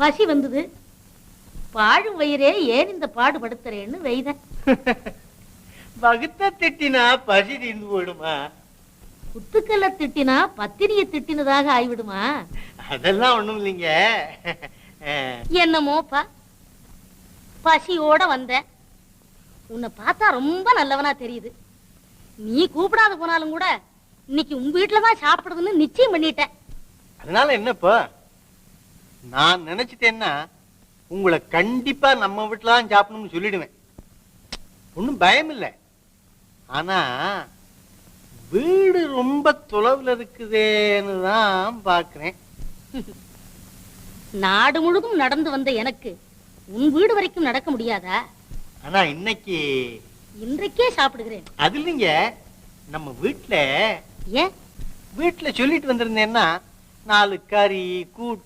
பசி வந்தது. பாழும் வயிறே ஏன் இந்த பாடுபடுத்துறேன்னு வெய்தேன் வகுத்த திட்டினா பசி தீர்ந்து போயிடுமா? குத்துக்கல்ல திட்டினா பத்தினிய திட்டினதாக ஆயிவிடுமா? அதெல்லாம் ஒண்ணும் இல்லைங்க. என்னமோப்பா? பசியோட வந்தேன் உன்னை பார்த்தா ரொம்ப நல்லவனா தெரியுது. நீ கூப்பிடாத போனாலும் கூட இன்னைக்கு உன் வீட்டுல தான் சாப்பிடுறதுன்னு நிச்சயம் பண்ணிட்டேன். அதனால என்னப்பா? நான் நினைச்சிட்டேன்னா உங்களை கண்டிப்பா நம்ம வீட்டுல தான் சாப்பிடணும்னு சொல்லிடுவேன். ஒன்றும் பயம் இல்லை. ஆனா வீடு ரொம்ப தொலைவில் இருக்குதேன்னு தான் பார்க்குறேன். நாடு முழுதும் நடந்து வந்த எனக்கு உன் வீடு வரைக்கும் நடக்க முடியாதா? ஆனா இன்னைக்கு இன்றைக்கே சாப்பிடுகிறேன். அது இல்லைங்க நம்ம வீட்டுல ஏன்? வீட்டுல சொல்லிட்டு வந்திருந்தேன்னா நாலு கறி கூட்டு